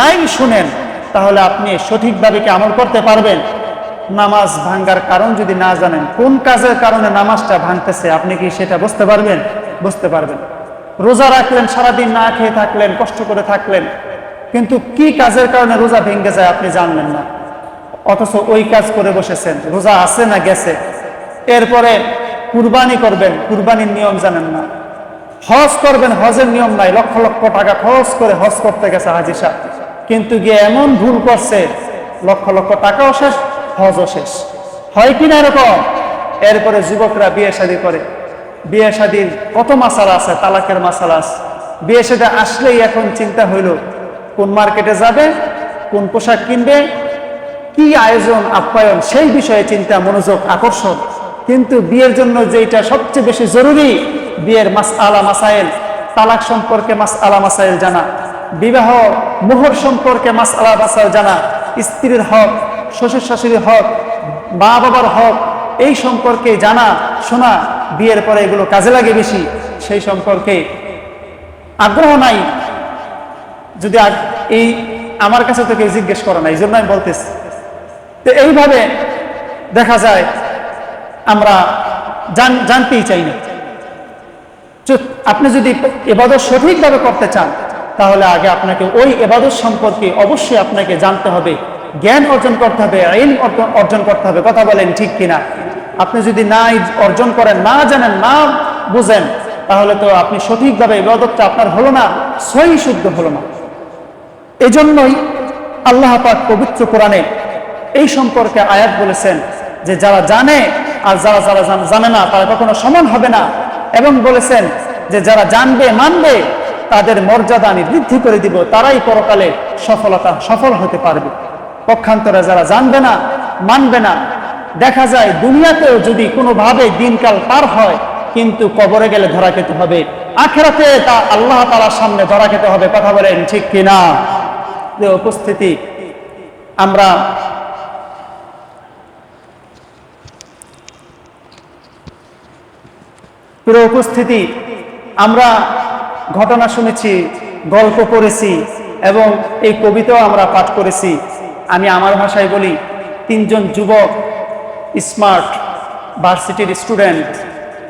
নাই শুনেন, তাহলে আপনি সঠিকভাবে কি আমল করতে পারবেন? নামাজ ভাঙ্গার কারণ যদি না জানেন, কোন কাজের কারণে নামাজটা ভাঙতেছে, আপনি কি সেটা বুঝতে পারবেন? বুঝতে পারবেন। রোজা রাখলেন, সারাদিন না খেয়ে থাকলেন, কষ্ট করে থাকলেন, কিন্তু কি কাজের কারণে রোজা ভেঙে যায় আপনি জানলেন না। অথচ ওই কাজ করে বসেছেন, রোজা আছে না গেছে? এরপরে কুরবানি করবেন, কুরবানির নিয়ম জানেন না। হজ করবেন, হজের নিয়ম নাই, লক্ষ লক্ষ টাকা খরচ করে হজ করতে গেছে হাজি সাহেব। কিন্তু গিয়ে এমন ভুল করছে, লক্ষ লক্ষ টাকাও শেষ, হজও শেষ। হয় কিনা এরকম? এরপরে যুবকরা বিয়ে শাদী করে। বিয়ে শাদীর কত মাসালা আছে? তালাকের মাসালা আছে। বিয়ে শাদী আসলেই এখন চিন্তা হইল, কোন মার্কেটে যাবে, কোন পোশাক কিনবে, কি আয়োজন, আপ্যায়ন, সেই বিষয়ে চিন্তা, মনোযোগ, আকর্ষণ। কিন্তু বিয়ের জন্য যেটা সবচেয়ে বেশি জরুরি, বিয়ের মাস আলা মাসাইল, তালাক সম্পর্কে মাস আলা মাসাইল জানা। বিবাহ, মোহর সম্পর্কে মাস আলা মাসাইল জানা, স্ত্রীর হক শ্বশুর শাশুড়ির হক মা বাবার হক, এই সম্পর্কে জানা, শোনা, বিয়ের পরে এগুলো কাজে লাগে বেশি, সেই সম্পর্কে আগ্রহ নাই। যদি এই আমার কাছে তো কেউ জিজ্ঞেস করে না এই জন্য আমি বলতেছি। তো এইভাবে দেখা যায়, আমরা জান- জানতেই চাই না। আপনি যদি এবাদত সঠিকভাবে করতে চান তাহলে আগে আপনাকে ওই এবাদত সম্পর্কে অবশ্যই আপনাকে জানতে হবে। জ্ঞান অর্জন করতে হবে আইন অর্জন- করতে হবে। কথা বলেন ঠিক কিনা? আপনি যদি না অর্জন করেন, না জানেন, না বুঝেন, তাহলে তো আপনি সঠিকভাবে ইবাদতটা আপনার হলো না সহি শুদ্ধ হলো না। এজন্যই আল্লাহ পাক পবিত্র কোরআনে এই সম্পর্কে আয়াত বলেছেন যে যারা জানে আর যারা যারা জানে না, তারা কখনো সমান হবে না। এবং বলেছেন যে যারা জানবে, মানবে তাদের মর্যাদা আমি বৃদ্ধি করে দিব, তারাই পরকালে সফলতা, সফল হতে পারবে। পক্ষান্তরে যারা জানবে না, মানবে না, দেখা যায় দুনিয়াতেও যদি কোনোভাবে দিনকাল পার হয়, কিন্তু কবরে গেলে ধরা খেতে হবে। আখেরাতে তা আল্লাহ তালার সামনে ধরা খেতে হবে, কথা বলেন ঠিক কিনা? উপস্থিতি, আমরা পুরো উপস্থিতি, আমরা ঘটনা শুনেছি, গল্প পড়েছি এবং এই কবিতাও আমরা পাঠ করেছি। আমি আমার ভাষায় বলি, তিনজন যুবক, স্মার্ট ভার্সিটির স্টুডেন্ট,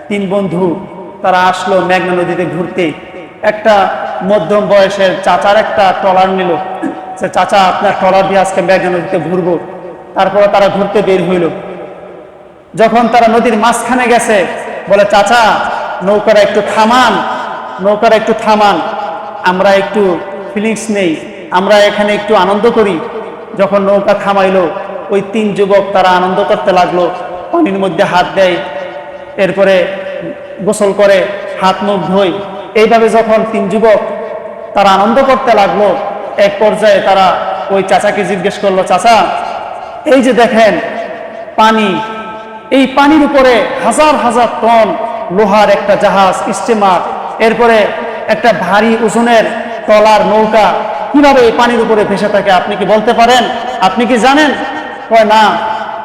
তিন বন্ধু, তারা আসলো মেঘনা নদীতে ঘুরতে। একটা মধ্যম বয়সের চাচার একটা ট্রলার নিল। সে চাচা, আপনার ট্রলার দিয়ে আজকে মেঘনা নদীতে ঘুরবো। তারপরে তারা ঘুরতে বের হইল। যখন তারা নদীর মাঝখানে গেছে, বলে, চাচা, নৌকাটা একটু থামান। নৌকাটা একটু থামান। আমরা একটু ফিলিংস নেই। আমরা এখানে একটু আনন্দ করি। যখন নৌকা থামাইলো, ওই তিন যুবক তারা আনন্দ করতে লাগল। পানির মধ্যে হাত দেয়। এরপরে গোসল করে, হাত মুখ ধোয়। এইভাবে যখন তিন যুবক তারা আনন্দ করতে লাগল, এক পর্যায়ে তারা ওই চাচাকে জিজ্ঞেস করল, চাচা, এই যে দেখেন, পানি, এই পানির উপরে হাজার হাজার টন লোহার একটা জাহাজ, স্টিমার এরপরে একটা ভারী ওজনের টলার নৌকা কীভাবে এই পানির উপরে ভেসে থাকে আপনি কি বলতে পারেন? আপনি কি জানেন? কয় না,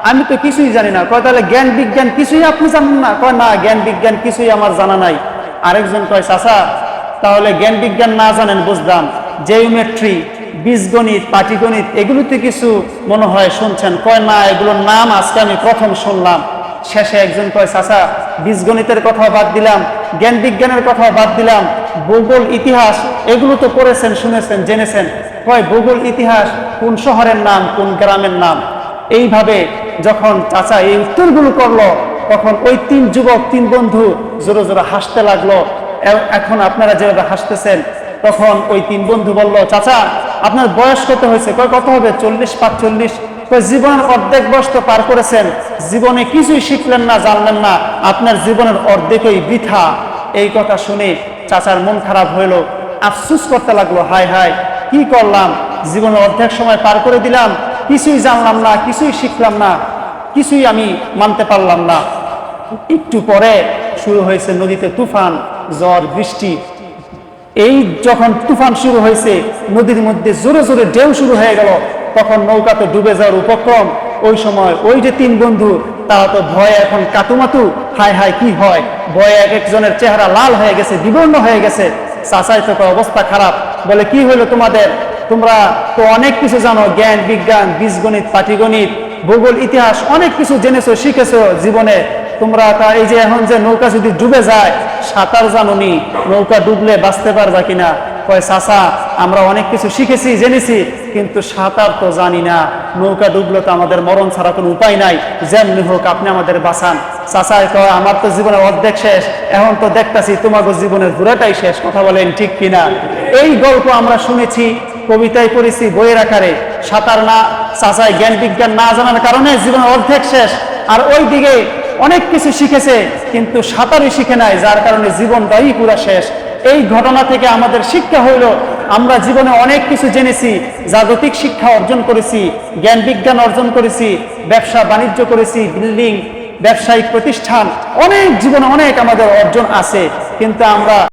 আমি তো কিছুই জানি না। কয় তাহলে জ্ঞান বিজ্ঞান কিছুই আপনি জানেন না? কয় না, জ্ঞান বিজ্ঞান কিছুই আমার জানা নাই। আরেকজন কয়, চাচা, তাহলে জ্ঞান বিজ্ঞান না জানেন বুঝলাম। জিওমেট্রি, বীজগণিত, পাটিগণিত, এগুলোতে কিছু মনে হয় শুনছেন। কয় না, এগুলোর নাম আজকে আমি প্রথম শুনলাম। শেষে একজন কয়, চাচা বীজগণিতের কথা বাদ দিলাম, জ্ঞান বিজ্ঞানের কথা বাদ দিলাম, ভূগোল, ইতিহাস, এগুলো তো পড়েছেন, শুনেছেন, জেনেছেন। কয় ভূগোল, ইতিহাস, কোন শহরের নাম, কোন গ্রামের নাম? এইভাবে যখন চাচা এই উত্তরগুলো করল, তখন ওই তিন যুবক, তিন বন্ধু জোরে জোরে হাসতে লাগল। এখন আপনারা যেভাবে হাসতেছেন, তখন ওই তিন বন্ধু বলল, চাচা আপনার বয়স কত হয়েছে? কয়, কত হবে? চল্লিশ, পাঁচচল্লিশ? জীবনের অর্ধেক বয়স তো পার করেছেন। জীবনে কিছুই শিখলেন না, জানলেন না। আপনার জীবনের অর্ধেকই বৃথা। এই কথা শুনে চাচার মন খারাপ হইল। আফসুস করতে লাগল, হায় হায়, কি করলাম? জীবনের অর্ধেক সময় পার করে দিলাম। কিছুই জানলাম না, কিছুই শিখলাম না। কিছুই আমি মানতে পারলাম না। একটু পরে শুরু হয়েছে নদীতে তুফান, ঝড়, বৃষ্টি। এই যখন তুফান শুরু হয়েছে, নদীর মধ্যে জোরে জোরে ঢেউ শুরু হয়ে গেল, তখন নৌকাতে ডুবে যাওয়ার উপক্রম। ওই সময় ওই যে তিন বন্ধু, তারা তো ভয়ে এখন কাতুমাতু, হায় হায় কি হয়? ভয়ে এক একজনের চেহারা লাল হয়ে গেছে, বিবর্ণ হয়ে গেছে। চাচাই তো অবস্থা খারাপ। বলে, কি হলো তোমাদের? তোমরা তো অনেক কিছু জানো, জ্ঞান, বিজ্ঞান, বীজগণিত, পাটিগণিত, ভূগোল, ইতিহাস, অনেক কিছু জেনেছো, শিখেছো জীবনে। তোমরা তা, এই যে এখন যে নৌকা যদি ডুবে যায় সাঁতার জানুনি, নৌকা ডুবলে বাঁচতে পারবা কিনা? কয়, চাচা, আমরা অনেক কিছু শিখেছি, জেনেছি, কিন্তু সাঁতার তো জানি না। নৌকা ডুবলে তো আমাদের মরণ ছাড়া কোনো উপায় নাই। যেমনি হোক, আপনি আমাদের বাঁচান। চাচাই কয়, আমার তো জীবনের অর্ধেক শেষ। এখন তো দেখতাছি তোমাকে জীবনের পুরাটাই শেষ। কথা বলেন ঠিক কিনা? এই গল্প আমরা শুনেছি কবিতায় পড়েছি বইয়ের আকারে। সাঁতার না, চাচাই জ্ঞান বিজ্ঞান না জানার কারণে জীবনের অর্ধেক শেষ। আর ওই দিকে অনেক কিছু শিখেছে, কিন্তু সাঁতারই শিখে নাই, যার কারণে জীবনটাই পুরা শেষ। এই ঘটনা থেকে আমাদের শিক্ষা হইল, আমরা জীবনে অনেক কিছু জেনেছি, জাগতিক শিক্ষা অর্জন করেছি, জ্ঞান বিজ্ঞান অর্জন করেছি, ব্যবসা বাণিজ্য করেছি, বিল্ডিং, ব্যবসায়িক প্রতিষ্ঠান, অনেক জীবনে অনেক আমাদের অর্জন আছে, কিন্তু আমরা